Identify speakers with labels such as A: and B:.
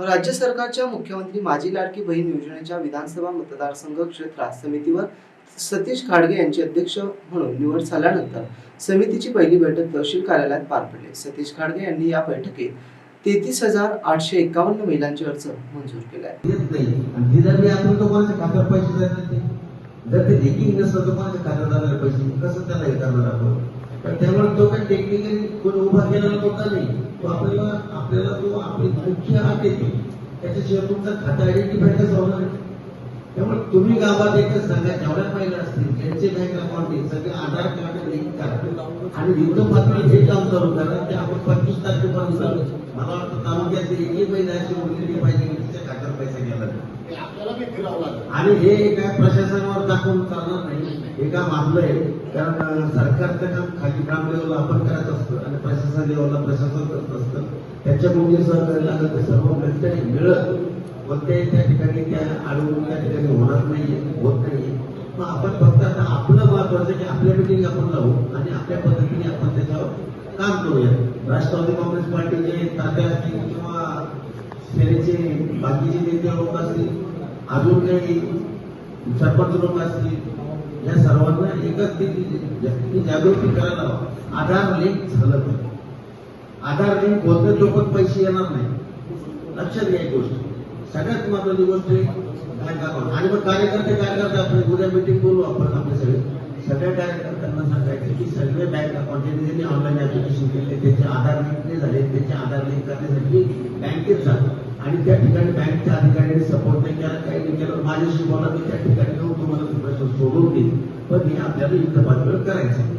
A: राज्य सरकारच्या मुख्यमंत्री माझी लाडकी बहीण योजनेच्या विधानसभा मतदारसंघ क्षेत्रात समितीवर सतीश खाडगे यांचे अध्यक्ष म्हणून निवड झाल्यानंतर समितीची पहिली बैठक तहसील कार्यालयात पार पडली. सतीश खाडगे यांनी या बैठकीत तेहतीस हजार आठशे एकावन्न महिलांचे अर्ज मंजूर केले
B: आहे जर ते? देखील तर जाणार पैसे कसं त्याला हे करणार आपण? त्यामुळे तो काही टेक्निकली कोणी उभा केलेला होता नाही. तो आपल्याला आपल्याला तो आपली मुख्य हात येते त्याच्याशिवाय तुमचा खाता आयडेंटिफाय कसं होणार? त्यामुळे तुम्ही गावात एकच सांगा जेवढ्या महिला असतील ज्यांचे बँक अकाउंट आहे सगळे आधार कार्ड लिंक करा आणि युद्ध पातळी हे काम करू कारण ते आपण पंचवीस तारखेपर्यंत मला वाटतं तालुक्यातली एकही महिला अशी उरलेली पाहिजे की तिच्या खात्यावर पैसा गेला. आणि हे काय प्रशासनावर दाखवून चालणार नाही. हे काम आपलं आहे कारण सरकारचं काम खाली ग्राम लेवलला आपण करत असतो आणि प्रशासन लेवलला प्रशासन करत असतं. त्याच्यामुळे जे सहकार्य लागत ते सर्व मंडळी मिळत. पण ते त्या ठिकाणी त्या आढळून त्या ठिकाणी होणार नाहीये होत नाहीये. मग आपण फक्त आता आपलं महत्वाचं की आपल्या मिटिंग आपण लावू आणि आपल्या पद्धतीने आपण त्याच्यावर काम करूया. राष्ट्रवादी काँग्रेस पार्टीचे तात्या असतील किंवा सेनेचे बाकीचे नेते लोक असतील अजून काही सरपंच लोक असतील या सर्वांना एकच ती जागृती करायला हवं. आधार लिंक झालं पाहिजे. आधार लिंक होतं तो पण पैसे येणार नाही. लक्षात घ्या एक गोष्ट. सगळ्यात महत्वाची गोष्ट आहे बँक आणि मग कार्यकर्ते काय करतात? आपण उद्या मिटिंग बोलू आपण आपले सगळे. सगळ्या कार्यकर्त्यांना सांगायचं की सगळे बँक अकाउंट ज्यांनी ऑनलाईन ऍप्लिकेशन केले त्याचे आधार लिंक नाही झाले. त्याचे आधार लिंक करण्यासाठी बँकेत जातात आणि त्या ठिकाणी बँकच्या अधिकाऱ्यांनी सपोर्ट नाही केला काही नाही केलं. माझ्याशी बोला मी त्या ठिकाणी येऊन तुम्हाला तो प्रश्न सोडवून देईल पण हे आपल्याला युद्ध पातळीवर करायचं